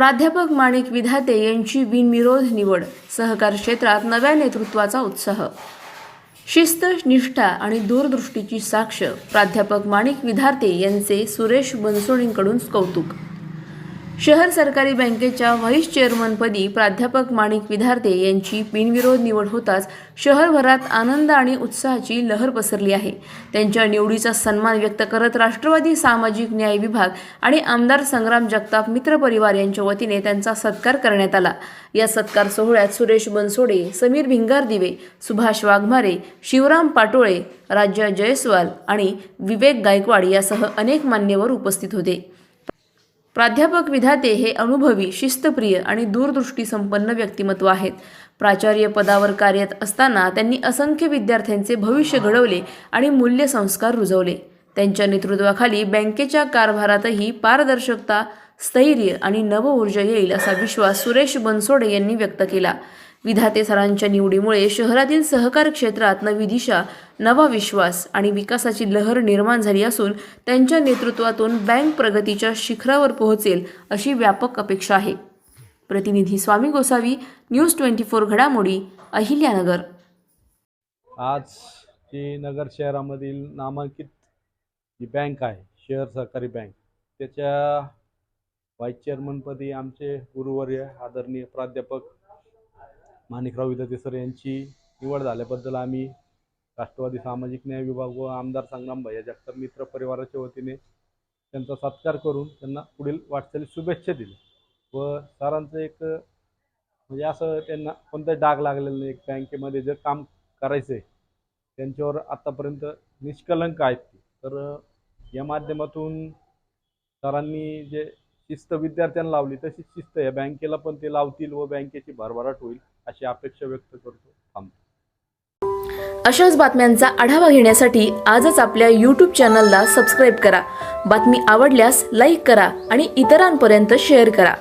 प्राध्यापक माणिक विधाते यांची बिनविरोध निवड सहकार क्षेत्रात नव्या नेतृत्वाचा उत्साह. शिस्त निष्ठा आणि दूरदृष्टीची साक्ष प्राध्यापक माणिक विधाते यांचे सुरेश बनसोडींकडून कौतुक. शहर सरकारी बँकेच्या व्हाईस चेअरमनपदी प्राध्यापक माणिक विधार्ते यांची बिनविरोध निवड होताच शहरभरात आनंद आणि उत्साहाची लहर पसरली आहे. त्यांच्या निवडीचा सन्मान व्यक्त करत राष्ट्रवादी सामाजिक न्याय विभाग आणि आमदार संग्राम जगताप मित्र परिवार यांच्या वतीने त्यांचा सत्कार करण्यात आला. या सत्कार सोहळ्यात सुरेश बनसोडे समीर भिंगार दिवे सुभाष वाघमारे शिवराम पाटोळे राज्य जयस्वाल आणि विवेक गायकवाड यासह अनेक मान्यवर उपस्थित होते. प्राध्यापक विधाते हे अनुभवी शिस्तप्रिय आणि दूरदृष्टी संपन्न व्यक्तिमत्व आहेत. प्राचार्य पदावर कार्यरत असताना त्यांनी असंख्य विद्यार्थ्यांचे भविष्य घडवले आणि मूल्यसंस्कार रुजवले. त्यांच्या नेतृत्वाखाली बँकेच्या कारभारातही पारदर्शकता स्थैर्य आणि नवऊर्जा येईल असा विश्वास सुरेश बनसोडे यांनी व्यक्त केला. विधाते सरांच्या निवडीमुळे शहरातील सहकार क्षेत्रात नवी दिशा नवा विश्वास आणि विकासाची लहर निर्माण झाली असून त्यांच्या नेतृत्वातून बँक प्रगतीच्या शिखरावर पोहोचेल अशी व्यापक अपेक्षा आहे. प्रतिनिधी Swami Gosavi news twenty four घडामोडी अहिल्यानगर. आज जी नगर शहरामधील नामांकित जी बँक आहे शहर सहकारी बँक त्याच्या व्हाईस चेअरमनपदी आमचे गुरुवर्य आदरणीय प्राध्यापक माणिकराव विदते सर यांची निवड झाल्याबद्दल आम्ही राष्ट्रवादी सामाजिक न्याय विभाग व आमदार संग्राम भैया जगताप मित्र परिवाराच्या वतीने त्यांचा सत्कार करून त्यांना पुढील वाटचाली शुभेच्छा दिल्या. व सरांचं एक म्हणजे असं त्यांना कोणता डाग लागलेला नाही. एक बँकेमध्ये जे काम करायचं आहे त्यांच्यावर आत्तापर्यंत निष्कलंक आहेत तर या माध्यमातून सरांनी जे शिस्त विद्यार्थ्यांना लावली तशी शिस्त या बँकेला पण ते लावतील व बँकेची भरभराट होईल अशी अपेक्षा व्यक्त करतो. थांबतो अशाच बातम्यांचा आढावा घेण्यासाठी आजच आपल्या यूट्यूब चॅनलला सबस्क्राईब करा. बातमी आवडल्यास लाईक करा आणि इतरांपर्यंत शेअर करा.